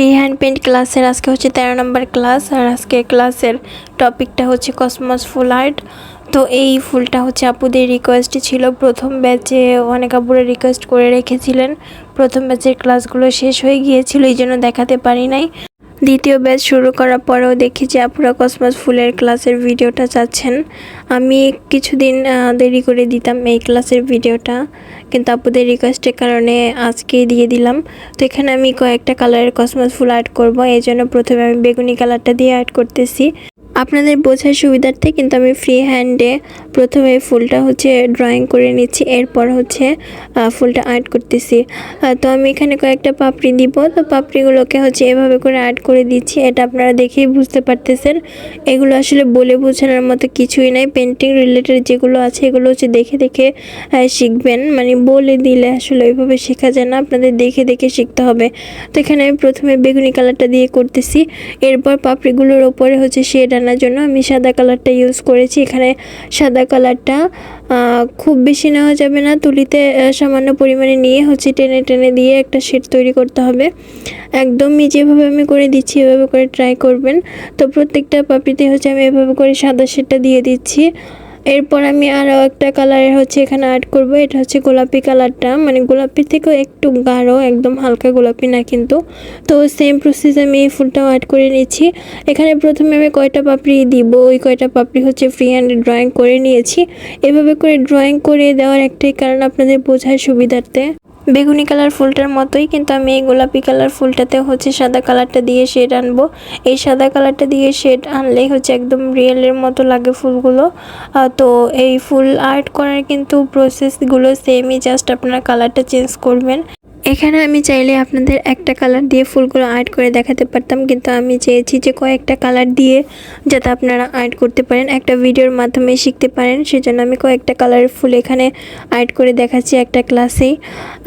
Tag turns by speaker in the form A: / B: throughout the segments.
A: Free hand paint ক্লাসের আজকে হচ্ছে তেরো নম্বর ক্লাস আর আজকে ক্লাসের টপিকটা হচ্ছে কসমস ফুল আর্ট তো এই ফুলটা হচ্ছে আপুদের রিকোয়েস্ট ছিল। প্রথম ব্যাচে অনেক আপুরা রিকোয়েস্ট করে রেখেছিলেন। প্রথম ব্যাচের ক্লাসগুলো শেষ হয়ে গিয়েছিল, এই জন্য দেখাতে পারি নাই। দ্বিতীয় ব্যাচ শুরু করার পরেও দেখি যে আপুরা কসমাস ফুলের ক্লাসের ভিডিওটা চাচ্ছেন। আমি কিছুদিন দেরি করে দিতাম এই ক্লাসের ভিডিওটা, কিন্তু আপুদের রিকোয়েস্টের কারণে আজকেই দিয়ে দিলাম। তো এখানে আমি কয়েকটা কালারের কসমাস ফুল অ্যাড করব। এই জন্য প্রথমে আমি বেগুনি কালারটা দিয়ে অ্যাড করতেছি। আপনাদের বোঝার সুবিধার্থে কিন্তু আমি ফ্রি হ্যান্ডে প্রথমে ফুলটা হচ্ছে ড্রয়িং করে নিচ্ছি, এরপর হচ্ছে ফুলটা আর্ট করতেছি। তো আমি এখানে কয়েকটা পাপড়ি দিব। তো পাপড়িগুলোকে হচ্ছে এভাবে করে আর্ট করে দিচ্ছি। এটা আপনারা দেখেই বুঝতে পারতেছেন। এগুলো আসলে বলে বোঝানোর মতো কিছুই নাই। পেন্টিং রিলেটেড যেগুলো আছে, এগুলো হচ্ছে দেখে দেখে শিখবেন। মানে বলে দিলে আসলে ওইভাবে শেখা যায় না। আপনাদের দেখে দেখে শিখতে হবে। তো এখানে আমি প্রথমে বেগুনি কালারটা দিয়ে করতেছি। এরপর পাপড়িগুলোর ওপরে হচ্ছে শেড আনার জন্য আমি সাদা কালারটা ইউজ করেছি। এখানে সাদা কালারটা খুব বেশি নেওয়া যাবে না। তুলিতে সামান্য পরিমাণে নিয়ে হচ্ছে টেনে টেনে দিয়ে একটা শেড তৈরি করতে হবে। একদমই যেভাবে আমি করে দিচ্ছি, এভাবে করে ট্রাই করবেন। তো প্রত্যেকটা পাপড়িতে হচ্ছে আমি এভাবে করে সাদা শেডটা দিয়ে দিচ্ছি। এরপর আমি আরও একটা কালারের হচ্ছে এখানে অ্যাড করব। এটা হচ্ছে গোলাপি কালারটা মানে গোলাপি থেকেও একটু গাঢ়, একদম হালকা গোলাপি না কিন্তু। তো সেম প্রসেস আমি এই ফুলটাও অ্যাড করে নিয়েছি এখানে প্রথমে আমি কয়টা পাপড়ি দিব? ওই কয়টা পাপড়ি হচ্ছে ফ্রি হ্যান্ডে ড্রয়িং করে নিয়েছি। এভাবে করে ড্রয়িং করে দেওয়ার একটাই কারণ আপনাদের বোঝার সুবিধার্থে। বেগুনি কালার ফুলটার মতোই, কিন্তু আমি এই গোলাপি কালার ফুলটাতে হচ্ছে সাদা কালারটা দিয়ে শেড আনব। এই সাদা কালারটা দিয়ে শেড আনলেই হচ্ছে একদম রিয়েলের মতো লাগে ফুলগুলো। তো এই ফুল আর্ট করার কিন্তু প্রসেসগুলো সেমই জাস্ট আপনারা কালারটা চেঞ্জ করবেন। এখানে আমি চাইলে আপনাদের একটা কালার দিয়ে ফুলগুলো আর্ট করে দেখাতে পারতাম, কিন্তু আমি চেয়েছি যে কয়েকটা কালার দিয়ে যাতে আপনারা আর্ট করতে পারেন, একটা ভিডিওর মাধ্যমে শিখতে পারেন, সেজন্য আমি কয়েকটা কালারের ফুল এখানে আর্ট করে দেখাচ্ছি একটা ক্লাসেই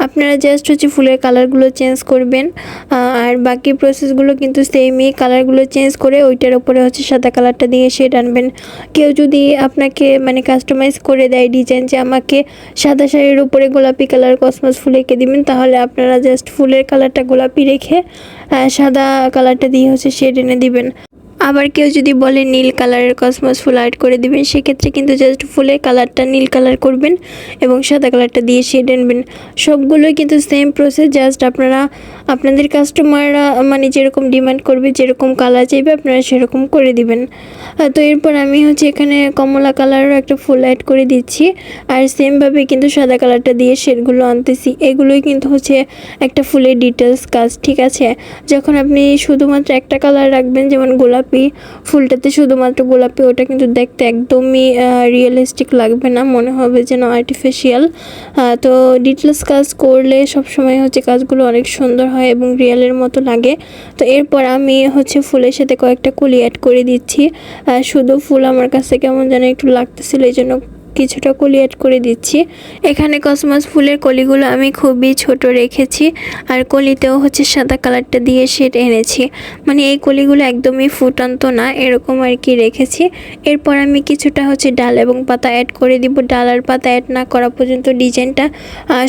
A: আপনারা জাস্ট হচ্ছে ফুলের কালারগুলো চেঞ্জ করবেন আর বাকি প্রসেসগুলো কিন্তু সেমই কালারগুলো চেঞ্জ করে ওইটার ওপরে হচ্ছে সাদা কালারটা দিয়ে শেড আনবেন। কেউ যদি আপনাকে মানে কাস্টমাইজ করে দেয় ডিজাইন যে আমাকে সাদা শাড়ির উপরে গোলাপি কালার কসমস ফুল এঁকে দিবেন, তাহলে আপনারা জাস্ট ফুলের কালারটা গোলাপি রেখে সাদা কালারটা দিয়ে হচ্ছে শেড এনে দিবেন। আবার কেউ যদি বলে নীল কালারের কসমস ফুল আর্ট করে দিবেন, সেক্ষেত্রে কিন্তু জাস্ট ফুলের কালারটা নীল কালার করবেন এবং সাদা কালারটা দিয়ে শেড আনবেন। সবগুলোই কিন্তু সেম প্রসেস জাস্ট আপনারা, আপনাদের কাস্টমাররা মানে যেরকম ডিমান্ড করবে, যেরকম কালার চাইবে, আপনারা সেরকম করে দিবেন। তো এরপর আমি হচ্ছে এখানে কমলা কালারেরও একটা ফুল অ্যাড করে দিচ্ছি, আর সেমভাবে কিন্তু সাদা কালারটা দিয়ে শেডগুলো আনতেছি। এগুলোই কিন্তু হচ্ছে একটা ফুলের ডিটেলস কাজ, ঠিক আছে? যখন আপনি শুধুমাত্র একটা কালার রাখবেন, যেমন গোলাপি ফুলটাতে শুধুমাত্র গোলাপি, ওটা কিন্তু দেখতে একদমই রিয়েলিস্টিক লাগবে না, মনে হবে যেন আর্টিফিশিয়াল তো ডিটেলস কাজ করলে সবসময় হচ্ছে কাজগুলো অনেক সুন্দর হয় এবং রিয়েলের মতো লাগে। তো এরপর আমি হচ্ছে ফুলের সাথে কয়েকটা কুলি অ্যাড করে দিচ্ছি। শুধু ফুল আমার কাছে কেমন যেন একটু লাগতেছিল এই জন্য কিছুটা কলি অ্যাড করে দিচ্ছি। এখানে কসমস ফুলের কলিগুলো আমি খুবই ছোট রেখেছি আর কলিতেও হচ্ছে সাদা কালারটা দিয়ে শেড এনেছি। মানে এই কলিগুলো একদমই ফুটান্ত না, এরকম আর কি রেখেছি। এরপর আমি কিছুটা হচ্ছে ডাল এবং পাতা অ্যাড করে দিব। ডাল আর পাতা অ্যাড না করা পর্যন্ত ডিজাইনটা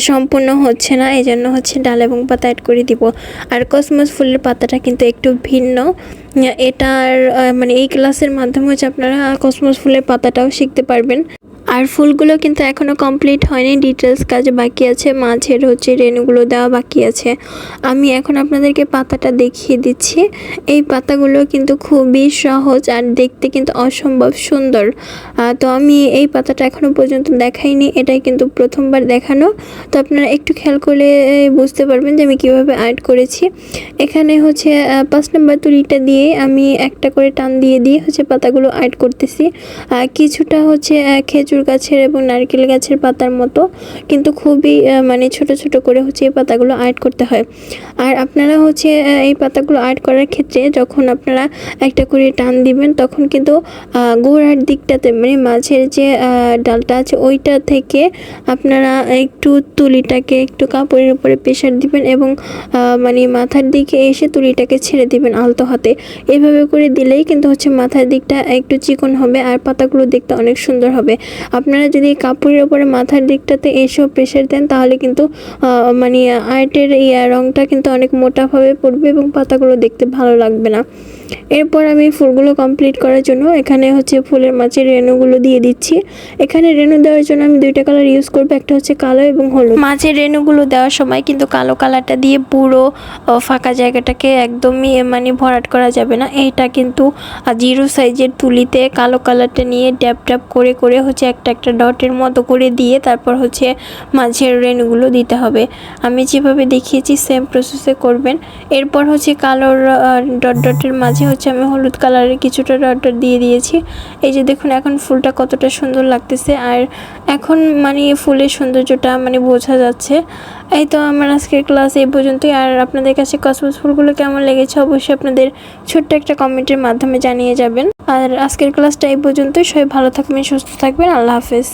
A: সম্পূর্ণ হচ্ছে না এই জন্য হচ্ছে ডাল এবং পাতা অ্যাড করে দিব। আর কসমস ফুলের পাতাটা কিন্তু একটু ভিন্ন। এটার মানে এই ক্লাসের মাধ্যমে হচ্ছে আপনারা কসমস ফুলের পাতাটাও শিখতে পারবেন। আর ফুলগুলো কিন্তু এখনও কমপ্লিট হয়নি ডিটেলস কাজ বাকি আছে মাঝের হচ্ছে রেণুগুলো দেওয়া বাকি আছে। আমি এখন আপনাদেরকে পাতাটা দেখিয়ে দিচ্ছি। এই পাতাগুলো কিন্তু খুবই সহজ আর দেখতে কিন্তু অসম্ভব সুন্দর। তো আমি এই পাতাটা এখনও পর্যন্ত দেখাইনি এটাই কিন্তু প্রথমবার দেখানো। তো আপনারা একটু খেয়াল করলে বুঝতে পারবেন যে আমি কীভাবে আর্ট করেছি। এখানে হচ্ছে পাঁচ নম্বর তুলিটা দিয়ে আমি একটা করে টান দিয়ে দিয়ে হচ্ছে পাতাগুলো আর্ট করতেছি। কিছুটা হচ্ছে আহ, খেজুর গাছের এবং নারকেল গাছের পাতার মতো, কিন্তু খুবই মানে ছোট ছোট করে হচ্ছে এই পাতাগুলো আর্ট করতে হয়। আর আপনারা হচ্ছে এই পাতাগুলো আর্ট করার ক্ষেত্রে যখন আপনারা একটা করে টান দিবেন, তখন কিন্তু গোড়ার দিকটাতে মানে মাঝের যে ডালটা আছে, ওইটা থেকে আপনারা একটু তুলিটাকে একটু কাপড়ের উপরে প্রেশার দিবেন এবং মানে মাথার দিকে এসে তুলিটাকে ছেড়ে দিবেন আলতো হাতে। এভাবে করে দিলেই কিন্তু হচ্ছে মাথার দিকটা একটু চিকন হবে আর পাতাগুলো দেখতে অনেক সুন্দর হবে। আপনারা যদি কাপড়ের ওপরে মাথার দিকটাতে এসব প্রেশার দেন, তাহলে কিন্তু মানে আর্টের এই রঙটা কিন্তু অনেক মোটাভাবে পড়বে এবং পাতাগুলো দেখতে ভালো লাগবে না। এরপর আমি ফুলগুলো কমপ্লিট করার জন্য এখানে হচ্ছে ফুলের মাঝে রেণুগুলো দিয়ে দিচ্ছি। এখানে রেণু দেওয়ার জন্য আমি দুইটা কালার ইউজ করব, একটা হচ্ছে কালো এবং হলুদ। মাঝে রেণুগুলো দেওয়ার সময় কিন্তু কালো কালারটা দিয়ে পুরো ফাঁকা জায়গাটাকে একদমই মানে ভরাট করা যাবে না। এইটা কিন্তু জিরো সাইজের তুলিতে কালো কালারটা নিয়ে ড্যাপ ড্যাপ করে করে হচ্ছে একটা একটা ডটের মতো করে দিয়ে তারপর হচ্ছে মাঝের রেনগুলো দিতে হবে। আমি যেভাবে দেখিয়েছি সেম প্রসেসে করবেন। এরপর হচ্ছে কালোর ডট, ডটের মাঝে হচ্ছে আমি হলুদ কালারের কিছুটা ডট ডট দিয়ে দিয়েছি। এই যে দেখুন, এখন ফুলটা কতটা সুন্দর লাগতেছে। আর এখন মানে ফুলের সৌন্দর্যটা মানে বোঝা যাচ্ছে। এই তো আমার আজকের ক্লাস এই পর্যন্তই। আর আপনাদের কাছে কসমস ফুলগুলো কেমন লেগেছে অবশ্যই আপনাদের ছোট্ট একটা কমেন্টের মাধ্যমে জানিয়ে যাবেন। আর আজকের ক্লাসটা এই পর্যন্তই। সবাই ভালো থাকবেন সুস্থ থাকবেন। আল্লাহ হাফেজ।